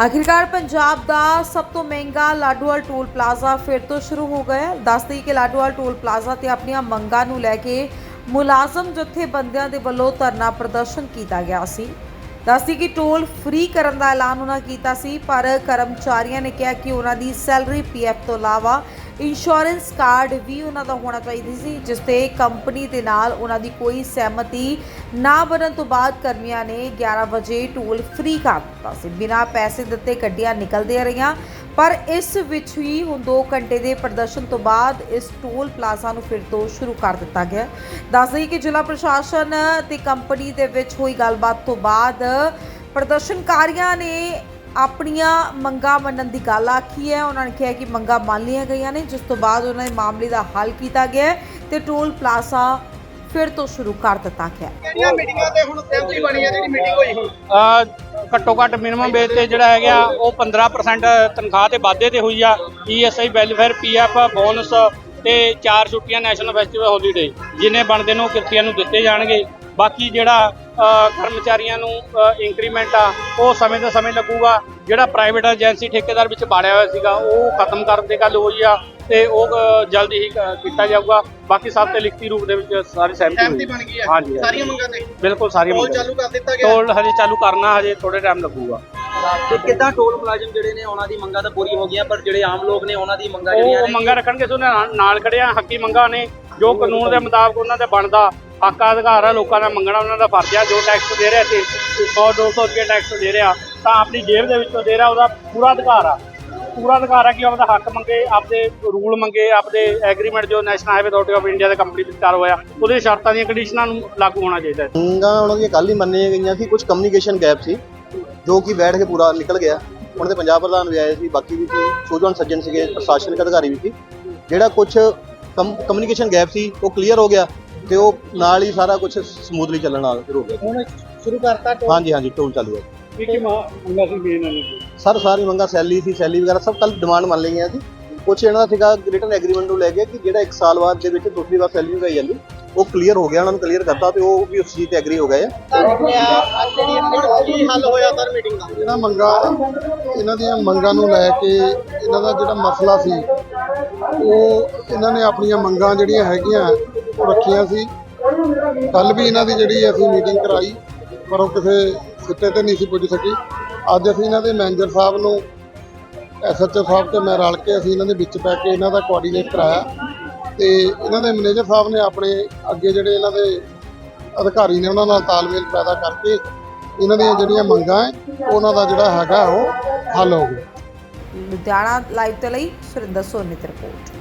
ਆਖਿਰਕਾਰ ਪੰਜਾਬ ਦਾ ਸਭ ਤੋਂ ਮਹਿੰਗਾ ਲਾਡੂਵਾਲ ਟੋਲ ਪਲਾਜ਼ਾ ਫਿਰ ਤੋਂ ਸ਼ੁਰੂ ਹੋ ਗਿਆ ਹੈ। ਦੱਸ ਦੇਈਏ ਕਿ ਲਾਡੂਵਾਲ ਟੋਲ ਪਲਾਜ਼ਾ ਤੇ ਆਪਣੀਆਂ ਮੰਗਾਂ ਨੂੰ ਲੈ ਕੇ ਮੁਲਾਜ਼ਮ ਜਥੇਬੰਦੀਆਂ ਦੇ ਵੱਲੋਂ ਧਰਨਾ ਪ੍ਰਦਰਸ਼ਨ ਕੀਤਾ ਗਿਆ ਸੀ। ਦੱਸਦੀ ਕਿ ਟੋਲ ਫ੍ਰੀ ਕਰਨ ਦਾ ਐਲਾਨ ਉਹਨਾਂ ਕੀਤਾ ਸੀ, ਪਰ ਕਰਮਚਾਰੀਆਂ ਨੇ ਕਿਹਾ ਕਿ ਉਹਨਾਂ ਦੀ ਸੈਲਰੀ ਪੀਐਫ ਤੋਂ ਇਲਾਵਾ ਇੰਸ਼ੋਰੈਂਸ ਕਾਰਡ ਵੀ ਉਹਨਾਂ ਦਾ ਹੋਣਾ ਚਾਹੀਦਾ ਸੀ, ਜਿਸ ਤੇ ਕੰਪਨੀ ਦੇ ਨਾਲ ਉਹਨਾਂ ਦੀ ਕੋਈ ਸਹਿਮਤੀ ਨਾ ਬਣਨ ਤੋਂ ਬਾਅਦ ਕਰਮੀਆਂ ਨੇ 11 ਵਜੇ ਟੋਲ ਫ੍ਰੀ ਕਰ ਦਿੱਤਾ ਸੀ। ਬਿਨਾਂ ਪੈਸੇ ਦਿੱਤੇ ਗੱਡੀਆਂ ਨਿਕਲਦੀਆਂ ਰਹੀਆਂ, ਪਰ ਇਸ ਵਿੱਚ ਹੀ ਹੁਣ 2 ਘੰਟੇ ਦੇ ਪ੍ਰਦਰਸ਼ਨ ਤੋਂ ਬਾਅਦ ਇਸ ਟੋਲ ਪਲਾਜ਼ਾ ਨੂੰ ਫਿਰ ਤੋਂ ਸ਼ੁਰੂ ਕਰ ਦਿੱਤਾ ਗਿਆ। ਦੱਸ ਦਈਏ ਕਿ ਜ਼ਿਲ੍ਹਾ ਪ੍ਰਸ਼ਾਸਨ ਤੇ ਕੰਪਨੀ ਦੇ ਵਿੱਚ ਹੋਈ ਗੱਲਬਾਤ ਤੋਂ ਬਾਅਦ ਪ੍ਰਦਰਸ਼ਨਕਾਰੀਆਂ ਨੇ ਆਪਣੀਆਂ ਮੰਗਾਂ ਮੰਨਣ ਦੀ ਗੱਲ ਆਖੀ ਹੈ। ਉਹਨਾਂ ਨੇ ਕਿਹਾ ਕਿ ਮੰਗਾਂ ਮੰਨ ਲਈਆਂ ਗਈਆਂ ਨੇ ਜਿਸ ਤੋਂ ਬਾਅਦ ਉਹਨਾਂ ਦੇ ਮਾਮਲੇ ਦਾ ਹੱਲ ਕੀਤਾ ਗਿਆ ਤੇ ਟੋਲ ਪਲਾਜ਼ਾ ਫਿਰ ਤੋਂ ਸ਼ੁਰੂ ਕਰ ਦਿੱਤਾ ਗਿਆ ਹੈ। ਕਿਹੜੀਆਂ ਮੀਟਿੰਗਾਂ ਤੇ ਹੁਣ ਸਹਿਮਤੀ ਬਣੀ ਹੈ ਜਿਹੜੀ ਮੀਟਿੰਗ ਹੋਈ ਸੀ ਅਹ ਘੱਟੋ ਘੱਟ ਮਿਨੀਮਮ ਵੇਜ ਤੇ ਜਿਹੜਾ ਹੈਗਾ ਉਹ 15% ਤਨਖਾਹ ਤੇ ਵਾਧੇ ਤੇ ਹੋਈ ਆ। ਈਐਸਆਈ ਵੈਲਫੇਅਰ ਪੀਐਫ ਬੋਨਸ ਤੇ ਚਾਰ ਛੁੱਟੀਆਂ ਨੈਸ਼ਨਲ ਫੈਸਟੀਵਲ ਹੌਲੀਡੇ ਜਿਨੇ ਬਣਦੇ ਨੂੰ ਕਿਰਤੀਆਂ ਨੂੰ ਦਿੱਤੇ ਜਾਣਗੇ। ਬਾਕੀ ਜਿਹੜਾ ਕਰਮਚਾਰੀਆਂ ਨੂੰ ਇੰਕਰੀਮੈਂਟ ਆ ਉਹ ਸਮੇਂ ਤੋਂ ਸਮੇਂ ਲੱਗੂਗਾ। ਜਿਹੜਾ ਪ੍ਰਾਈਵੇਟ ਏਜੰਸੀ ਠੇਕੇਦਾਰ ਵਿੱਚ ਬਾੜਿਆ ਹੋਇਆ ਸੀਗਾ ਉਹ ਖਤਮ ਕਰਨ ਦੀ ਗੱਲ ਹੋਈ ਆ ਤੇ ਉਹ ਜਲਦੀ ਹੀ ਕੀਤਾ ਜਾਊਗਾ। ਬਾਕੀ ਸਭ ਤੇ ਲਿਖਤੀ ਰੂਪ ਦੇ ਵਿੱਚ ਸਾਰੀ ਸਹਿਮਤੀ ਬਣ ਗਈ ਹੈ ਹਾਂਜੀ। ਸਾਰੀਆਂ ਮੰਗਾਂ ਤੇ? ਬਿਲਕੁਲ ਸਾਰੀਆਂ ਟੋਲ ਮੰਗਾਂ। ਚਾਲੂ ਕਰ ਦਿੱਤਾ ਗਿਆ। ਟੋਲ ਹਜੇ ਚਾਲੂ ਕਰਨਾ ਹਜੇ ਥੋੜੇ ਟਾਈਮ ਲੱਗੂਗਾ। ਤੇ ਕਿੱਦਾਂ ਟੋਲ ਮੁਲਾਜ਼ਮ ਜਿਹੜੇ ਨੇ ਉਹਨਾਂ ਦੀ ਮੰਗਾਂ ਤਾਂ ਪੂਰੀ ਹੋ ਗਈਆਂ ਪਰ ਜਿਹੜੇ ਆਮ ਲੋਕ ਨੇ ਉਹਨਾਂ ਦੀ ਮੰਗਾਂ ਜਿਹੜੀਆਂ ਉਹ ਨੇ ਮੰਗਾਂ ਰੱਖਣਗੇ ਸੋ ਨਾਲ ਨਾਲ ਖੜੇ ਆ ਹੱਕੀ ਮੰਗਾਂ ਨੇ। ਜੋ ਕਾਨੂੰਨ ਦੇ ਮੁਤਾਬਕ ਉਹਨਾਂ ਦੇ ਬਣਦਾ ਹੱਕ ਅਧਿਕਾਰ ਆ, ਲੋਕਾਂ ਦਾ ਮੰਗਣਾ, ਉਹਨਾਂ ਦਾ ਫਰਜ਼ ਆ, ਜੋ ਟੈਕਸ ਦੇ ਰਿਹਾ ਤੇ 100 200 ਰੁਪਏ ਟੈਕਸ ਦੇ ਰਿਹਾ, ਤਾਂ ਆਪਣੀ ਜੇਬ ਦੇ ਵਿੱਚੋਂ ਦੇ ਰਿਹਾ, ਉਹਦਾ ਪੂਰਾ ਅਧਿਕਾਰ ਆ। ਪੂਰਾ ਅਧਿਕਾਰ ਆ ਕਿ ਉਹ ਆਪਦਾ ਹੱਕ ਮੰਗੇ, ਆਪਦੇ ਰੂਲ ਮੰਗੇ, ਆਪਦੇ ਐਗਰੀਮੈਂਟ ਜੋ national highway authority of India ਦੇ ਕੰਪਨੀ ਵਿੱਚ ਹੋਇਆ, ਉਹਦੇ ਸ਼ਰਤਾਂ ਦੀਆਂ ਕੰਡੀਸ਼ਨਾਂ ਨੂੰ ਲਾਗੂ ਹੋਣਾ ਚਾਹੀਦਾ ਹੈ। ਮੰਗਾਂ ਉਹਨਾਂ ਦੀਆਂ ਕੱਲ੍ਹ ਹੀ ਮੰਨੀਆਂ ਗਈਆਂ ਸੀ ਕੁਝ ਕਮਿਊਨੀਕੇਸ਼ਨ ਗੈਪ ਸੀ, ਜੋ ਕਿ ਬੈਠ ਕੇ ਪੂਰਾ ਨਿਕਲ ਗਿਆ। ਉਹਨਾਂ ਦੇ ਪੰਜਾਬ ਪ੍ਰਧਾਨ ਵੀ ਆਏ ਸੀ, ਬਾਕੀ ਵੀ ਸੀ, ਸੂਝਵਾਨ ਸੱਜਣ ਸੀਗੇ, ਪ੍ਰਸ਼ਾਸਨਿਕ ਅਧਿਕਾਰੀ ਵੀ ਸੀ। ਜਿਹੜਾ ਕੁਝ ਕਮਿਊਨੀਕੇਸ਼ਨ ਗੈਪ ਸੀ, ਉਹ ਕਲੀਅਰ ਹੋ ਗਿਆ। ਤੇ ਉਹ ਨਾਲ ਹੀ ਸਾਰਾ ਕੁਝ ਸਮੂਥਲੀ ਚੱਲਣ ਨਾਲ ਸ਼ੁਰੂ ਹੋ ਗਿਆ। ਹੁਣ ਸ਼ੁਰੂ ਕਰਤਾ ਟੋਲ ਹਾਂਜੀ ਹਾਂਜੀ ਟੋਲ ਚਾਲੂ ਹੈ ਇਹ ਕੀ ਮੰਗਾ ਸੀ ਮੇਨ ਸਰ ਸਾਰੀ ਮੰਗਾਂ ਸੈਲੀ ਸੀ ਸੈਲੀ ਵਗੈਰਾ ਸਭ ਕੱਲ ਡਿਮਾਂਡ ਮੰਨ ਲਈਆਂ ਸੀ ਕੁਝ ਇਹਨਾਂ ਦਾ ਸੀਗਾ ਰਿਟਨ ਐਗਰੀਮੈਂਟ ਨੂੰ ਲੈ ਕੇ ਕਿ ਜਿਹੜਾ 1 ਸਾਲ ਬਾਅਦ ਦੇ ਵਿੱਚ ਦੂਸਰੀ ਵਾਰ ਸੈਲੀ ਪਾਈ ਜਾਂਦੀ ਉਹ ਕਲੀਅਰ ਹੋ ਗਿਆ ਉਹਨਾਂ ਨੂੰ ਕਲੀਅਰ ਕਰਤਾ ਤੇ ਉਹ ਵੀ ਉਸ ਚੀਜ਼ ਤੇ ਐਗਰੀ ਹੋ ਗਏ। ਆ ਕੀ ਹੱਲ ਹੋਇਆ ਸਰ ਮੀਟਿੰਗ ਦਾ? ਇਹਨਾਂ ਮੰਗਾਂ ਇਹਨਾਂ ਦੀਆਂ ਮੰਗਾਂ ਨੂੰ ਲੈ ਕੇ ਇਹਨਾਂ ਦਾ ਜਿਹੜਾ ਮਸਲਾ ਸੀ ਉਹ ਇਹਨਾਂ ਨੇ ਆਪਣੀਆਂ ਮੰਗਾਂ ਜਿਹੜੀਆਂ ਹੈਗੀਆਂ ਉਹ ਰੱਖੀਆਂ ਸੀ। ਕੱਲ ਵੀ ਇਹਨਾਂ ਦੀ ਜਿਹੜੀ ਅਸੀਂ ਮੀਟਿੰਗ ਕਰਾਈ, ਪਰ ਉਹ ਕਿਸੇ ਸਿੱਟੇ ਤੇ ਨਹੀਂ ਸੀ ਪੁੱਜ ਸਕੀ। ਅੱਜ ਅਸੀਂ ਇਹਨਾਂ ਦੇ ਮੈਨੇਜਰ ਸਾਹਿਬ ਨੂੰ ਐਸਐਚਓ ਸਾਹਿਬ ਤੇ ਮੈਂ ਰਲ ਕੇ ਅਸੀਂ ਇਹਨਾਂ ਦੇ ਵਿੱਚ ਪੈ ਕੇ ਇਹਨਾਂ ਦਾ ਕੋਆਰਡੀਨੇਟ ਕਰਾਇਆ। ਤੇ ਇਹਨਾਂ ਦੇ ਮੈਨੇਜਰ ਸਾਹਿਬ ਨੇ ਆਪਣੇ ਅੱਗੇ ਜਿਹੜੇ ਇਹਨਾਂ ਦੇ ਅਧਿਕਾਰੀ ਨੇ, ਉਹਨਾਂ ਨਾਲ ਤਾਲਮੇਲ ਪੈਦਾ ਕਰਕੇ ਇਹਨਾਂ ਦੀਆਂ ਜਿਹੜੀਆਂ ਮੰਗਾਂ ਹੈ ਉਹਨਾਂ ਦਾ ਜਿਹੜਾ ਹੈਗਾ ਉਹ ਹੱਲ ਹੋ ਗਿਆ। ਲੁਧਿਆਣਾ ਲਾਈਵ ਤੋਂ ਲਈ ਸੁਰਿੰਦਰ ਸੋਨੀ ਦੀ ਰਿਪੋਰਟ